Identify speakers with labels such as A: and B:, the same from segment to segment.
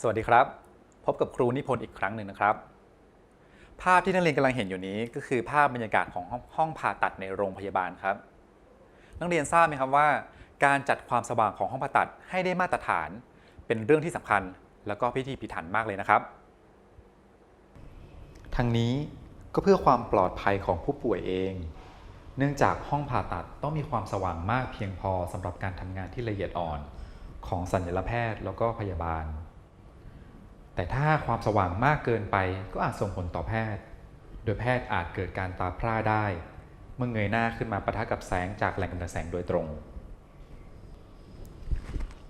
A: สวัสดีครับ พบกับครูนิพนธ์อีกครั้งหนึ่งนะครับ ภาพที่นักเรียนกำลังเห็นอยู่นี้ก็คือภาพบรรยากาศของห้ององผ่าตัดในโรงพยาบาลครับ นักเรียนทราบไหมครับว่า การจัดความสว่างของห้องผ่าตัดให้ได้มาตรฐาน เป็นเรื่องที่สำคัญ แล้วก็พิธีพิถันมากเลยนะครับ ทั้งนี้ก็เพื่อความปลอดภัยของผู้ป่วยเอง เนื่องจากห้องผ่าตัดต้องมีความสว่างมากเพียงพอสำหรับการทำงานที่ละเอียดอ่อน ของสัญญแพทย์แล้วก็พยาบาล แต่ถ้าความสว่างมากเกินไปก็อาจส่งผลต่อแพทย์ โดยแพทย์อาจเกิดการตาพร่าได้ เมื่อเงยหน้าขึ้นมาปะทะกับแสงจากแหล่งกำเนิดแสงโดยตรง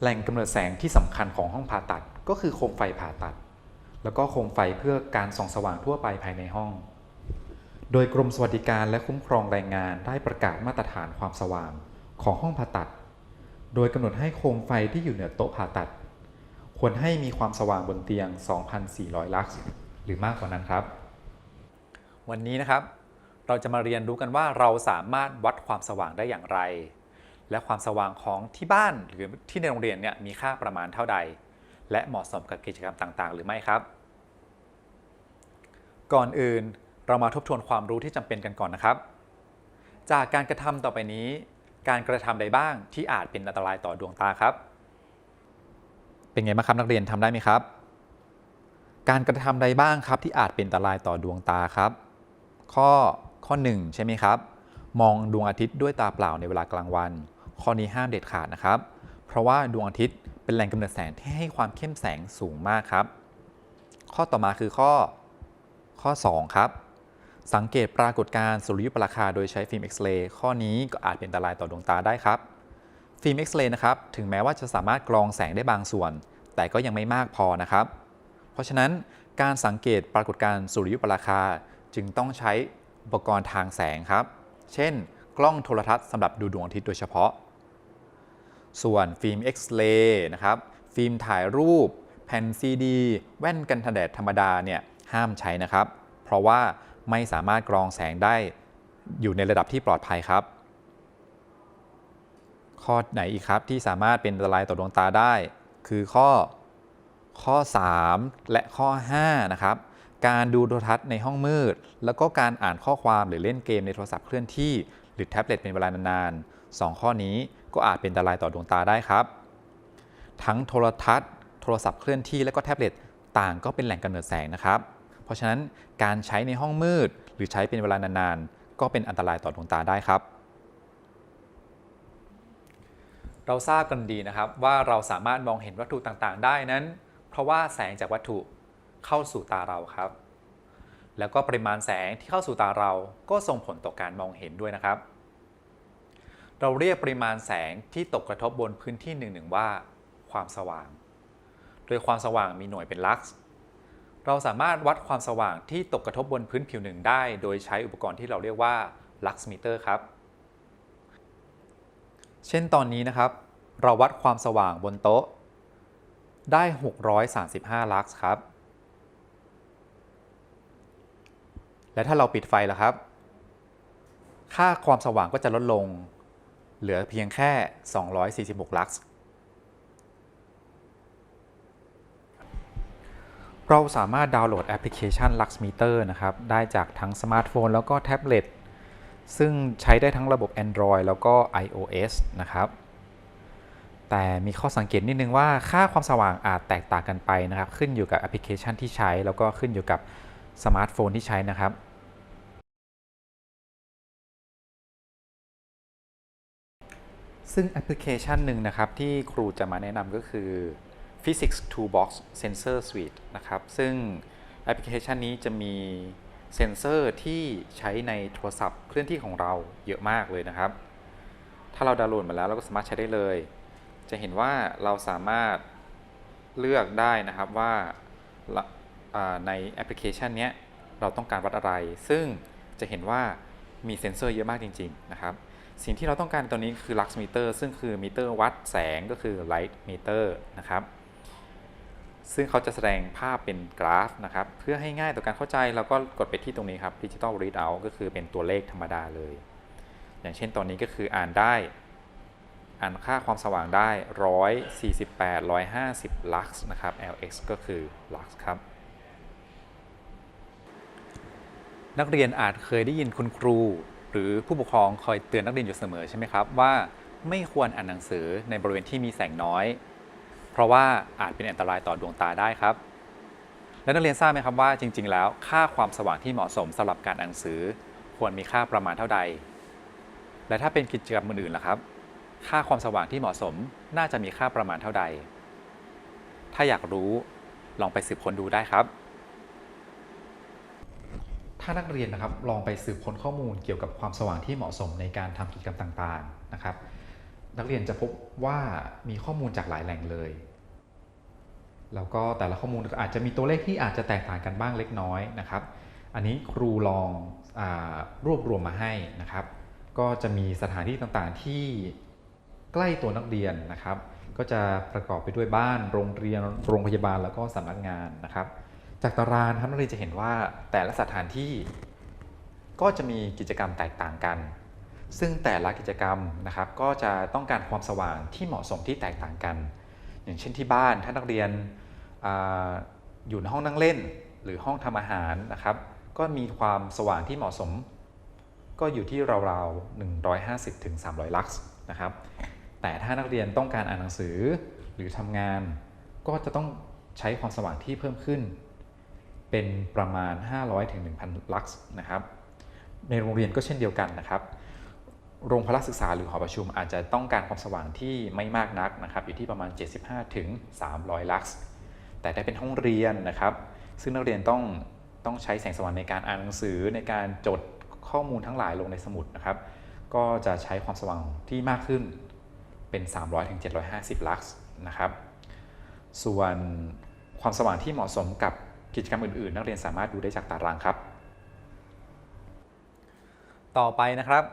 A: แหล่งกำเนิดแสงที่สำคัญของห้องผ่าตัดก็คือโคมไฟผ่าตัด แล้วก็โคมไฟเพื่อการส่องสว่างทั่วไปภายในห้อง โดยกรมสวัสดิการและคุ้มครองแรงงานได้ประกาศมาตรฐานความสว่างของห้องผ่าตัด โดยกำหนดให้โคมไฟที่อยู่เหนือโต๊ะผ่าตัด ควรให้มีความสว่างบนเตียง 2,400 ลักซ์หรือมากกว่านั้นครับ วันนี้นะครับเราจะมาเรียนรู้กันว่าเราสามารถวัดความสว่างได้อย่างไร และความสว่างของที่บ้านหรือที่ในโรงเรียนเนี่ยมีค่าประมาณเท่าใด และเหมาะสมกับกิจกรรมต่างๆ หรือไม่ครับ ก่อนอื่นเรามาทบทวนความรู้ที่จำเป็นกันก่อนนะครับ จากการกระทำต่อไปนี้ การกระทำใดบ้างที่อาจเป็นอันตรายต่อดวงตาครับ เป็นไงบ้างครับนักเรียนทำได้ไหมครับ การกระทำใดบ้างครับที่อาจเป็นอันตรายต่อดวงตาครับ ข้อข้อ 1 ใช่ไหมครับ มองดวงอาทิตย์ด้วยตาเปล่าในเวลากลางวัน ข้อนี้ห้ามเด็ดขาดนะครับ เพราะว่าดวงอาทิตย์เป็นแหล่งกำเนิดแสงที่ให้ความเข้มแสงสูงมากครับ ข้อต่อมาคือข้อข้อ 2 ครับ สังเกตปรากฏการณ์สุริยุปราคาโดยใช้ฟิล์มเอ็กซเรย์ข้อนี้ก็อาจเป็นอันตรายต่อดวงตาได้ครับฟิล์มเอ็กซเรย์นะครับ ถึงแม้ว่าจะสามารถกรองแสงได้บางส่วน แต่ก็ยังไม่มากพอนะครับ เพราะฉะนั้นการสังเกตปรากฏการณ์สุริยุปราคาจึงต้องใช้อุปกรณ์ทางแสงครับ เช่น กล้องโทรทัศน์สำหรับดูดวงอาทิตย์โดยเฉพาะ ส่วนฟิล์มเอ็กซเรย์นะครับ ฟิล์มถ่ายรูป แผ่นซีดี แว่นกันแดดธรรมดาเนี่ยห้ามใช้นะครับ เพราะว่าไม่สามารถกรองแสงได้อยู่ในระดับที่ปลอดภัยครับ ข้อไหนอีกครับที่สามารถเป็นอันตรายต่อดวงตาได้ คือข้อข้อ 3 และข้อ 5 นะครับ การดูโทรทัศน์ในห้องมืด แล้วก็การอ่านข้อความหรือเล่นเกมในโทรศัพท์เคลื่อนที่ หรือแท็บเล็ตเป็นเวลานานๆสองข้อนี้ก็อาจเป็นอันตรายต่อดวงตาได้ครับ ทั้งโทรทัศน์ โทรศัพท์เคลื่อนที่ และก็แท็บเล็ตต่างก็เป็นแหล่งกำเนิดแสงนะครับ เพราะฉะนั้นการใช้ในห้องมืด หรือใช้เป็นเวลานานๆ ก็เป็นอันตรายต่อดวงตาได้ครับ เราทราบกันดีนะครับว่าเราสามารถมองเห็นวัตถุต่างๆ ได้นั้น เพราะว่าแสงจากวัตถุเข้าสู่ตาเราครับ แล้วก็ปริมาณแสงที่เข้าสู่ตาเราก็ส่งผลต่อการมองเห็นด้วยนะครับ เราเรียกปริมาณแสงที่ตกกระทบบนพื้นที่หนึ่งๆว่า ความสว่าง โดยความสว่างมีหน่วยเป็นลักซ์เราสามารถวัดความสว่างที่ตกกระทบบนพื้นผิวหนึ่งได้ โดยใช้อุปกรณ์ที่เราเรียกว่าลักซ์มิเตอร์ครับ เช่นตอนนี้นะครับ เราวัดความสว่างบนโต๊ะ ได้ 635 ลักซ์ครับ และถ้าเราปิดไฟล่ะครับ ค่าความสว่างก็จะลดลง เหลือเพียงแค่ 246 ลักซ์เราสามารถดาวน์โหลดแอปพลิเคชัน Lux Meter นะครับ ได้จากทั้งสมาร์ทโฟนแล้วก็แท็บเล็ต ซึ่งใช้ได้ทั้งระบบ Android แล้วก็ iOS นะครับ แต่มีข้อสังเกตนิดนึงว่าค่าความสว่างอาจแตกต่างกันไปนะครับ ขึ้นอยู่กับแอปพลิเคชันที่ใช้ แล้วก็ขึ้นอยู่กับสมาร์ทโฟนที่ใช้นะครับซึ่งแอปพลิเคชันหนึ่งนะครับ ที่ครูจะมาแนะนำก็คือ Physics Toolbox Sensor Suite นะครับ ซึ่งแอปพลิเคชันนี้จะมี เซนเซอร์ที่ใช้ในโทรศัพท์เคลื่อนที่ของเราเยอะมากเลยนะครับ ถ้าเราดาวน์โหลดมาแล้วเราก็สามารถใช้ได้เลย จะเห็นว่าเราสามารถเลือกได้นะครับว่าในแอปพลิเคชันนี้เราต้องการวัดอะไร ซึ่งจะเห็นว่ามีเซ็นเซอร์เยอะมากจริง ๆ นะครับ สิ่งที่เราต้องการตัวนี้คือ lux meter ซึ่งคือมิเตอร์วัดแสงก็คือ light meter นะครับ ซึ่งเขาจะแสดงภาพเป็นกราฟนะครับ เพื่อให้ง่ายต่อการเข้าใจเราก็กดไปที่ตรงนี้ครับ digital readout ก็คือเป็นตัวเลขธรรมดาเลย อย่างเช่นตอนนี้ก็คืออ่านได้ อ่านค่าความสว่างได้ 148 150ลักซ์นะครับ LX ก็คือลักซ์ครับ นักเรียนอาจเคยได้ยินคุณครู หรือผู้ปกครองคอยเตือนนักเรียนอยู่เสมอใช่ไหมครับว่าไม่ควรอ่านหนังสือในบริเวณที่มีแสงน้อย เพราะว่าอาจเป็นอันตรายต่อดวงตาได้ครับ และนักเรียนทราบไหมครับว่าจริง ๆ แล้วค่าความสว่างที่เหมาะสมสำหรับการอ่านหนังสือ ควรมีค่าประมาณเท่าใด และถ้าเป็นกิจกรรมอื่นๆล่ะครับ ค่าความสว่างที่เหมาะสมน่าจะมีค่าประมาณเท่าใด ถ้าอยากรู้ลองไปสืบค้นดูได้ครับ ถ้านักเรียนนะครับลองไปสืบค้นข้อมูลเกี่ยวกับความสว่างที่เหมาะสมในการทำกิจกรรมต่างๆนะครับ นักเรียนจะพบว่ามีข้อมูลจากหลายแหล่งเลย แล้วก็แต่ละข้อมูลอาจจะมีตัวเลขที่อาจจะแตกต่างกันบ้างเล็กน้อยนะครับ อันนี้ครูลองอรวบรวมมาให้นะครับ ก็จะมีสถานที่ต่างๆที่ใกล้ตัวนักเรียนนะครับ ก็จะประกอบไปด้วยบ้าน โรงเรียน โรงพยาบาล แล้วก็สำนักงานนะครับ จากตารางครับนักเรียนจะเห็นว่าแต่ละสถานที่ก็จะมีกิจกรรมแตกต่างกัน ซึ่งแต่ละกิจกรรมนะครับก็จะต้องการความสว่างที่เหมาะสมที่แตกต่างกัน อย่างเช่นที่บ้านถ้านักเรียนออยู่ในห้องนั่งเล่น หรือห้องทำอาหารนะครับ ก็มีความสว่างที่เหมาะสม ก็อยู่ที่ราวๆ150ถึง300 ลักซ์นะครับแต่ถ้านักเรียนต้องการอ่านหนังสือหรือทำงาน ก็จะต้องใช้ความสว่างที่เพิ่มขึ้น เป็นประมาณ 500ถึง1,000 ลักซ์นะครับในโรงเรียนก็เช่นเดียวกันนะครับ โรงพละศึกษาหรือหอประชุมอาจจะต้องการความสว่างที่ไม่มากนักนะครับอยู่ที่ประมาณ 75ถึง300 ลักซ์แต่ถ้าเป็นห้องเรียนนะครับ ซึ่งนักเรียนต้องต้องใช้แสงสว่างในการอ่านหนังสือในการจดข้อมูลทั้งหลายลงในสมุดนะครับ ก็จะใช้ความสว่างที่มากขึ้นเป็น 300ถึง750 ลักซ์นะครับ ส่วนความสว่างที่เหมาะสมกับกิจกรรมอื่นๆ นักเรียนสามารถดูได้จากตารางครับ ต่อไปนะครับ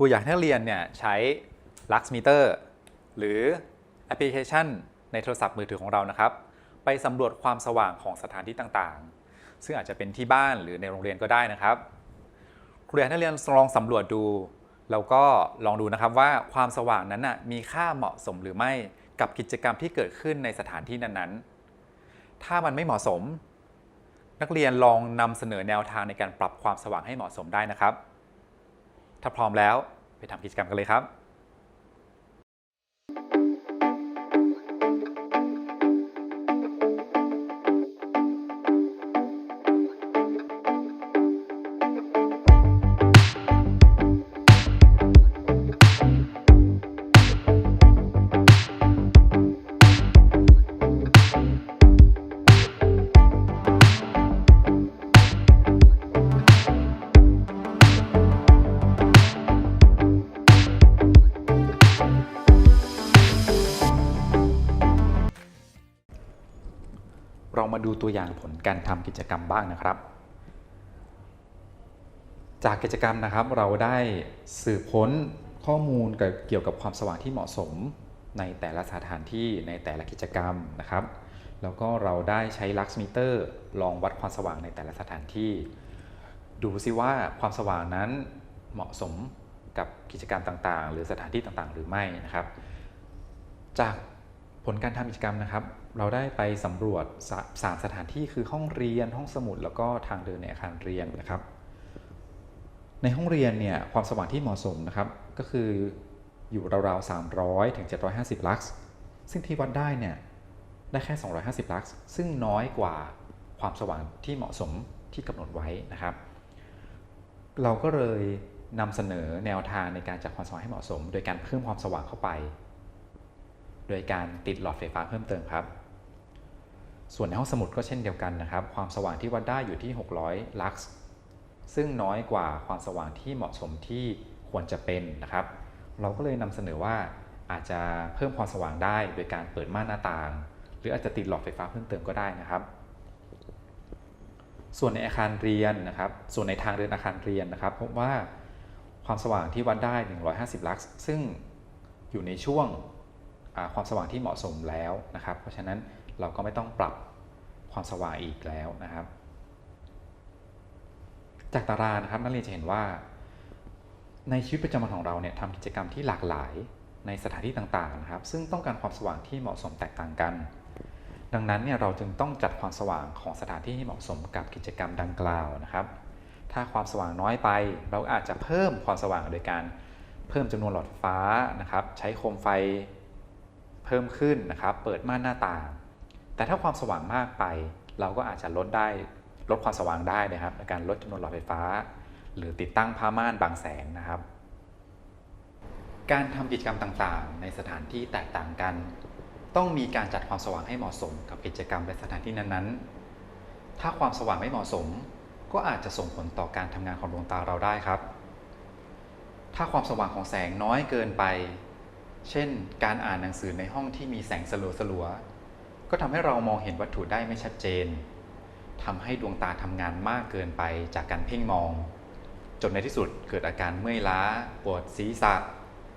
A: รูอยากให้นักเรียนเนี่ยใช้ Lux Meter หรือแอปพลิเคชันในโทรศัพท์มือถือของเรานะครับ ไปสำรวจความสว่างของสถานที่ต่างๆ ซึ่งอาจจะเป็นที่บ้านหรือในโรงเรียนก็ได้นะครับครูอยากให้นักเรียนลองสำรวจดูแล้วก็ลองดูนะครับว่าความสว่างนั้นนะมีค่าเหมาะสมหรือไม่กับกิจกรรมที่เกิดขึ้นในสถานที่นั้นๆ ถ้ามันไม่เหมาะสม นักเรียนลองนำเสนอแนวทางในการปรับความสว่างให้เหมาะสมได้นะครับ ถ้าพร้อมแล้วไปทำกิจกรรมกันเลยครับ ดูตัวอย่างผลการทำกิจกรรมบ้างนะครับ จากกิจกรรมนะครับเราได้สืบค้นข้อมูลเกี่ยวกับความสว่างที่เหมาะสมในแต่ละสถานที่ในแต่ละกิจกรรมนะครับ แล้วก็เราได้ใช้ลักซ์มิเตอร์ ลองวัดความสว่างในแต่ละสถานที่ ดูซิว่าความสว่างนั้นเหมาะสมกับกิจกรรมต่างๆ หรือสถานที่ต่างๆ หรือไม่นะครับ จาก ผลการทำกิจกรรมนะครับ เราได้ไปสำรวจสาสามสถานที่คือห้องเรียนห้องสมุด แล้วก็ทางเดินในอาคารเรียนนะครับ ในห้องเรียนเนี่ยความสว่างที่เหมาะสมนะครับ ก็คืออยู่ราวๆ 300ถึง750 ลักซ์ซึ่งที่วัดได้เนี่ยได้แค่ 250 ลักซ์ซึ่งน้อยกว่าความสว่างที่เหมาะสมที่กำหนดไว้นะครับ เราก็เลยนำเสนอแนวทางในการจัดความสว่างให้เหมาะสม โดยการเพิ่มความสว่างเข้าไป โดยการติดหลอดไฟฟ้าเพิ่มเติมครับ ส่วนในห้องสมุดก็เช่นเดียวกันนะครับ ความสว่างที่วัดได้อยู่ที่ 600 ลักซ์ซึ่งน้อยกว่าความสว่างที่เหมาะสมที่ควรจะเป็นนะครับ เราก็เลยนำเสนอว่าอาจจะเพิ่มความสว่างได้โดยการเปิดม่านหน้าต่าง หรืออาจจะติดหลอดไฟฟ้าเพิ่มเติมก็ได้นะครับ ส่วนในอาคารเรียนนะครับ ส่วนในทางเดินอาคารเรียนนะครับพบว่าความสว่างที่วัดได้ 150 ลักซ์ซึ่งอยู่ในช่วง ความสว่างที่เหมาะสมแล้วนะครับ เพราะฉะนั้นเราก็ไม่ต้องปรับความสว่างอีกแล้วนะครับ จากตารางนะครับนักเรียนจะเห็นว่า ในชีวิตประจำวันของเราเนี่ยทำกิจกรรมที่หลากหลายในสถานที่ต่างๆนะครับ ซึ่งต้องการความสว่างที่เหมาะสมแตกต่างกัน ดังนั้นเนี่ยเราจึงต้องจัดความสว่างของสถานที่ให้เหมาะสมกับกิจกรรมดังกล่าวนะครับ ถ้าความสว่างน้อยไป เราอาจจะเพิ่มความสว่างโดยการเพิ่มจำนวนหลอดฟ้านะครับ ใช้โคมไฟ เพิ่มขึ้นนะครับ เปิดม่านหน้าต่าง แต่ถ้าความสว่างมากไป เราก็อาจจะลดได้ลดความสว่างได้นะครับในการลดจำนวนหลอดไฟฟ้า หรือติดตั้งผ้าม่านบางแสงนะครับ การทำกิจกรรมต่างๆ ในสถานที่แตกต่างกัน ต้องมีการจัดความสว่างให้เหมาะสมกับกิจกรรมในสถานที่นั้นๆ ถ้าความสว่างไม่เหมาะสม ก็อาจจะส่งผลต่อการทำงานของดวงตาเราได้ครับ ถ้าความสว่างของแสงน้อยเกินไป เช่น การอ่านหนังสือในห้องที่มีแสงสลัวๆก็ทำให้เรามองเห็นวัตถุได้ไม่ชัดเจนทำให้ดวงตาทำงานมากเกินไปจากการเพ่งมอง จนในที่สุดเกิดอาการเมื่อยล้า ปวดศีรษะ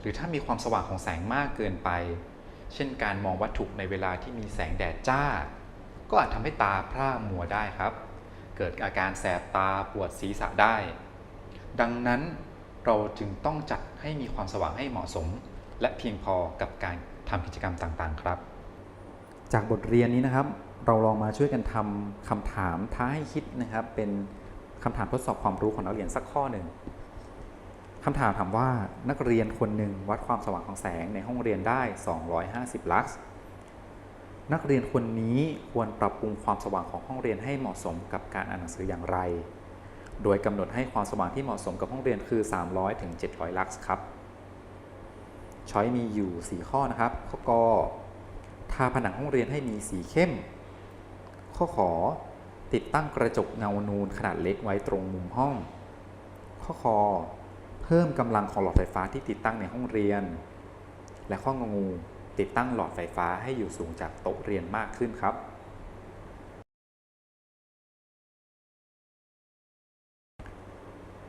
A: หรือถ้ามีความสว่างของแสงมากเกินไป เช่นการมองวัตถุในเวลาที่มีแสงแดดจ้า ก็อาจทำให้ตาพร่ามัวได้ครับ เกิดอาการแสบตาปวดศีรษะได้ ดังนั้นเราจึงต้องจัดให้มีความสว่างให้เหมาะสม และเพียงพอกับการทำกิจกรรมต่างๆ ครับ
B: จากบทเรียนนี้นะครับ เราลองมาช่วยกันทำคำถามท้าให้คิดนะครับ เป็นคำถามทดสอบความรู้ของนักเรียนสักข้อหนึ่งคำถามถามว่านักเรียนคนหนึ่งวัดความสว่างของแสงในห้องเรียนได้ 250 ลักซ์นักเรียนคนนี้ควรปรับปรุงความสว่างของห้องเรียนให้เหมาะสมกับการอ่านหนังสืออย่างไร โดยกำหนดให้ความสว่างที่เหมาะสมกับห้องเรียนคือ 300ถึง700 ลักซ์ครับ ช้อยมีอยู่ 4 ข้อนะครับ ข้อกอทาผนังห้องเรียนให้มีสีเข้ม ข้อขอติดตั้งกระจกเงานูนขนาดเล็กไว้ตรงมุมห้อง ข้อคอเพิ่มกำลังของหลอดไฟฟ้าที่ติดตั้งในห้องเรียน และข้ององูติดตั้งหลอดไฟฟ้าให้อยู่สูงจากโต๊ะเรียนมากขึ้นครับ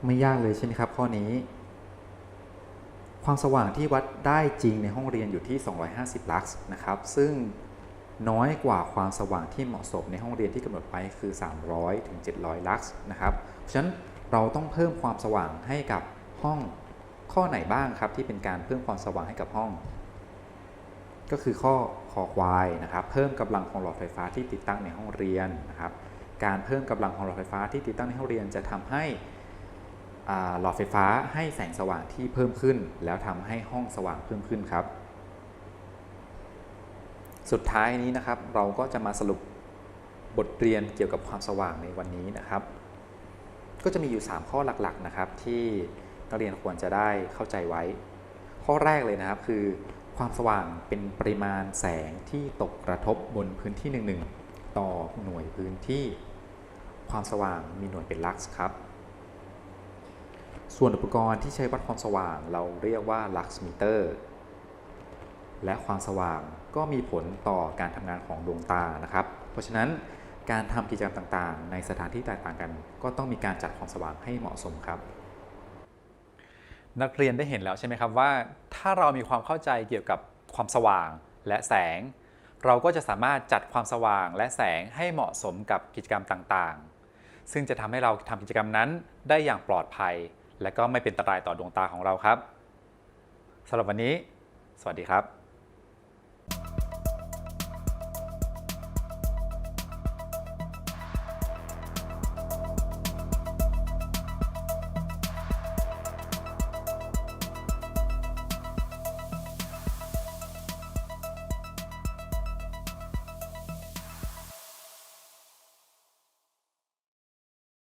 B: ไม่ยากเลยใช่ไหมครับ ข้อนี้ ความสว่างที่วัดได้จริงในห้องเรียนอยู่ที่ 250 ลักซ์นะครับ ซึ่งน้อยกว่าความสว่างที่เหมาะสมในห้องเรียนที่กำหนดไปคือ 300 ถึง 700 ลักซ์นะครับ ฉะนั้นเราต้องเพิ่มความสว่างให้กับห้องข้อไหนบ้างครับที่เป็นการเพิ่มความสว่างให้กับห้อง ก็คือข้อคอควายนะครับ เพิ่มกำลังของหลอดไฟฟ้าที่ติดตั้งในห้องเรียนนะครับ การเพิ่มกำลังของหลอดไฟฟ้าที่ติดตั้งในห้องเรียนจะทำให้ หลอดไฟฟ้าให้แสงสว่างที่เพิ่มขึ้น แล้วทำให้ห้องสว่างเพิ่มขึ้นครับ สุดท้ายนี้นะครับ เราก็จะมาสรุปบทเรียนเกี่ยวกับความสว่างในวันนี้นะครับ ก็จะมีอยู่ 3 ข้อหลักๆนะครับ ที่นักเรียนควรจะได้เข้าใจไว้ ข้อแรกเลยนะครับคือ ความสว่างเป็นปริมาณแสงที่ตกกระทบบนพื้นที่หนึ่งๆต่อหน่วยพื้นที่ ความสว่างมีหน่วยเป็นลักซ์ครับ ส่วนอุปกรณ์ที่ใช้วัดความสว่างเราเรียกว่าลักซ์มิเตอร์และความสว่างก็มีผลต่อการทำงานของดวงตานะครับ เพราะฉะนั้นการทำกิจกรรมต่างๆ ในสถานที่แตกต่างกัน ก็ต้องมีการจัดความสว่างให้เหมาะสมครับ
A: นักเรียนได้เห็นแล้วใช่ไหมครับว่า ถ้าเรามีความเข้าใจเกี่ยวกับความสว่างและแสง เราก็จะสามารถจัดความสว่างและแสงให้เหมาะสมกับกิจกรรมต่างๆ ซึ่งจะทำให้เราทำกิจกรรมนั้นได้อย่างปลอดภัย และก็ไม่เป็นอันตรายต่อดวงตาของเราครับสำหรับวันนี้ สวัสดีครับ